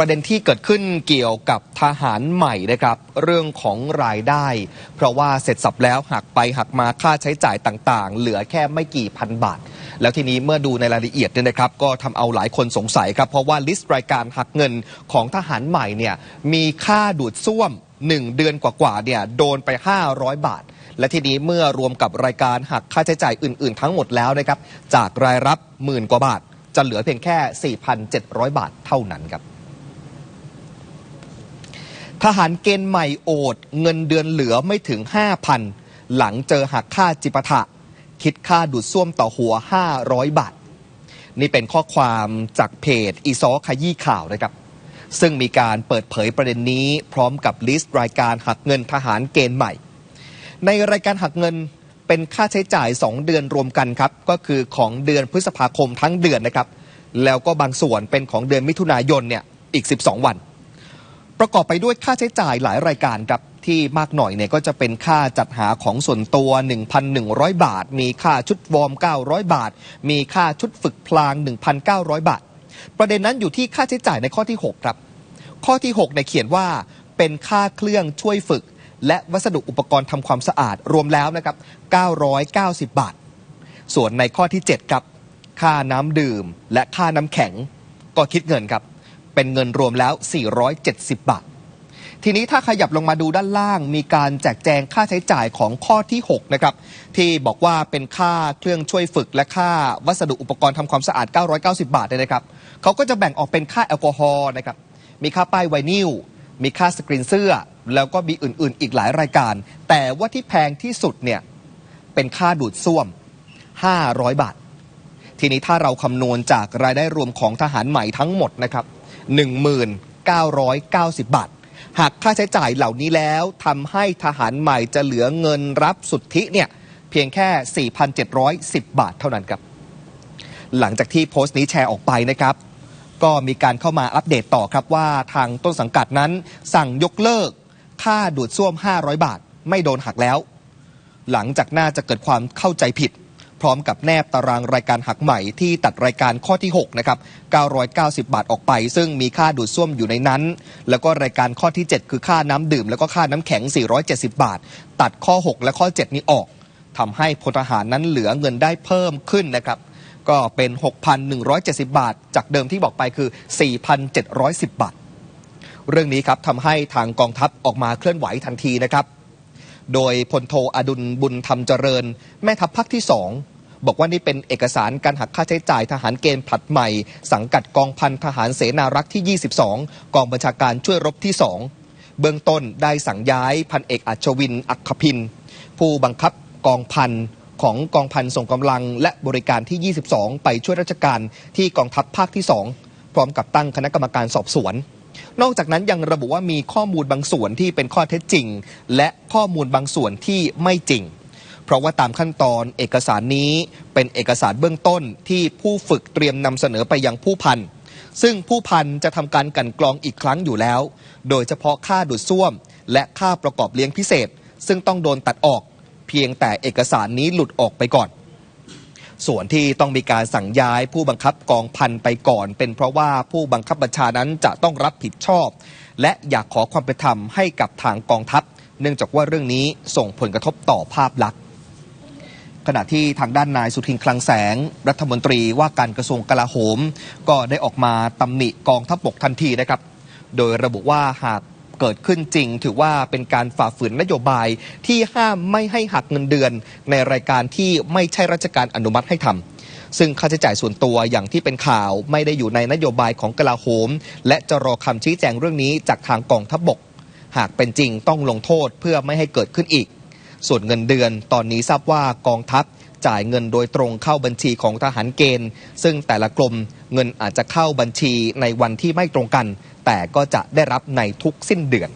ประเด็นที่เกิดขึ้นเกี่ยวกับทหารใหม่นะครับ เรื่องของรายได้ เพราะว่าเสร็จสับแล้วหักไปหักมาค่าใช้จ่ายต่างๆ เหลือแค่ไม่กี่พันบาท แล้วทีนี้เมื่อดูในรายละเอียดเนี่ยนะครับ ก็ทำเอาหลายคนสงสัยครับ เพราะว่าลิสต์รายการหักเงินของทหารใหม่เนี่ยมีค่าดูดซ่วม 1 เดือนกว่าๆเนี่ยโดนไป 500 บาท และทีนี้เมื่อรวมกับรายการหักค่าใช้จ่ายอื่น ๆ ทั้งหมดแล้วนะครับจากรายรับหมื่นกว่าบาท จะเหลือเพียงแค่ 4,700 บาทเท่านั้นครับ ทหารเกณฑ์ใหม่โอด เงินเดือนเหลือไม่ถึง 5,000 หลังเจอหักค่าจิปาถะคิดค่าดูดซ่วมต่อหัว 500 บาท นี่เป็นข้อความจากเพจอีซอขยี้ข่าวนะครับ ซึ่งมีการเปิดเผยประเด็นนี้พร้อมกับลิสต์รายการหักเงินทหารเกณฑ์ใหม่ ในรายการหักเงินเป็นค่าใช้จ่าย 2 เดือนรวมกันครับ ก็คือของเดือนพฤษภาคมทั้งเดือนนะครับ แล้วก็บางส่วนเป็นของเดือนมิถุนายนเนี่ยอีก 12 วัน ประกอบไปด้วยค่าใช้จ่ายหลายรายการครับที่มากหน่อยเนี่ยก็จะเป็นค่าจัดหาของส่วนตัว 1,100 บาท มีค่าชุดวอร์ม 900 บาท มีค่าชุดฝึกพลาง 1,900 บาท ประเด็นนั้นอยู่ที่ค่าใช้จ่ายในข้อที่ 6 ครับ ข้อที่6เนี่ยเขียนว่าเป็นค่าเครื่องช่วยฝึก และวัสดุอุปกรณ์ทำความสะอาดรวมแล้วนะครับ 990 บาท ส่วนในข้อที่ 7 ครับ ค่าน้ำดื่ม และค่าน้ำแข็งก็คิดเงินครับ เป็นเงินรวมแล้ว 470 บาท ทีนี้ถ้าขยับลงมาดูด้านล่าง มีการแจกแจงค่าใช้จ่ายของข้อที่ 6 นะครับ ที่บอกว่าเป็นค่าเครื่องช่วยฝึกและค่าวัสดุอุปกรณ์ทำความสะอาด 990 บาทเนี่ยนะครับเขาก็จะแบ่งออกเป็นค่าแอลกอฮอล์นะครับมีค่าป้ายไวนิลมีค่าสกรีนเสื้อ แล้วก็มีอื่นๆ อีกหลายรายการ แต่ว่าที่แพงที่สุดเนี่ยเป็นค่าดูดซ่วม 500 บาท ทีนี้ถ้าเราคำนวณจากรายได้รวมของทหารใหม่ทั้งหมดนะครับ 1990 บาท หากค่าใช้จ่ายเหล่านี้แล้วทำให้ทหารใหม่จะเหลือเงินรับสุทธิเนี่ยเพียงแค่ 4,710 บาทเท่านั้นครับ หลังจากที่โพสต์นี้แชร์ออกไปนะครับ ก็มีการเข้ามาอัปเดตต่อครับว่าทางต้นสังกัดนั้น สั่งยกเลิก ค่าดูดซ่วม 500 บาท ไม่โดนหักแล้ว หลังจากน่าจะเกิดความเข้าใจผิด ร้อมกับแนบตารางรายการหักใหม่ที่ตัดรายการข้อที่6นะครับ990 บาทออกไป ซึ่งมีค่าดูดซ่วมอยู่ในนั้น แล้วก็รายการข้อที่ 7 คือค่าน้ำดื่ม แล้วก็ค่าน้ำแข็ง 470 บาท ตัดข้อ 6 และข้อ 7 นี้ออกทำให้พลทหารนั้นเหลือเงินได้เพิ่มขึ้นนะครับก็เป็น 6,170 บาท จากเดิมที่บอกไปคือ 4,710 บาท เรื่องนี้ครับทำให้ทางกองทัพออกมาเคลื่อนไหวทันทีนะครับ โดยพลโทอดุลบุญธรรมเจริญ แม่ทัพภาคที่2บอกว่านี่เป็นเอกสารการหักค่าใช้จ่ายทหารเกณฑ์ผลัดใหม่ สังกัดกองพันทหารเสนารักษ์ที่ 22 กองบัญชาการช่วยรบที่ 2 เบื้องต้นได้สั่งย้ายพันเอกอัชวิน อัคคพิน ผู้บังคับกองพันของกองพันส่งกำลังและบริการที่ 22 ไปช่วยราชการที่กองทัพภาคที่ 2 พร้อมกับตั้งคณะกรรมการสอบสวน นอกจากนั้นยังระบุว่ามีข้อมูลบางส่วนที่เป็นข้อเท็จจริง และข้อมูลบางส่วนที่ไม่จริง เพราะว่าตามขั้นตอนเอกสารนี้เป็นเอกสารเบื้องต้นที่ผู้ฝึกเตรียมนำเสนอไปยังผู้พันซึ่งผู้พันจะทำการกันกรองอีกครั้งอยู่แล้ว โดยเฉพาะค่าดูดซ่วม และค่าประกอบเลี้ยงพิเศษ ซึ่งต้องโดนตัดออก เพียงแต่เอกสารนี้หลุดออกไปก่อน ส่วนที่ต้องมีการสั่งย้ายผู้บังคับกองพันไปก่อน เป็นเพราะว่าผู้บังคับบัญชานั้นจะต้องรับผิดชอบ และอยากขอความเป็นธรรมให้กับทางกองทัพ เนื่องจากว่าเรื่องนี้ส่งผลกระทบต่อภาพลักษณ์ขณะที่ทางด้านนายสุทินคลังแสง รัฐมนตรีว่าการกระทรวงกลาโหม ก็ได้ออกมาตำหนิกองทัพบกทันทีนะครับ โดยระบุว่าหาก เกิดขึ้นจริง ถือว่าเป็นการฝ่าฝืนนโยบายที่ห้ามไม่ให้หักเงินเดือน ในรายการที่ไม่ใช่ราชการอนุมัติให้ทำซึ่งค่าใช้จ่ายส่วนตัวอย่างที่เป็นข่าวไม่ได้อยู่ในนโยบายของกลาโหม และจะรอคำชี้แจงเรื่องนี้จากทางกองทัพบกหากเป็นจริงต้องลงโทษเพื่อไม่ให้เกิดขึ้นอีก ส่วนเงินเดือนตอนนี้ทราบว่ากองทัพ จ่ายเงินโดยตรงเข้าบัญชีของทหารเกณฑ์ ซึ่งแต่ละกรมเงินอาจจะเข้าบัญชีในวันที่ไม่ตรงกัน แต่ก็จะได้รับในทุกสิ้นเดือน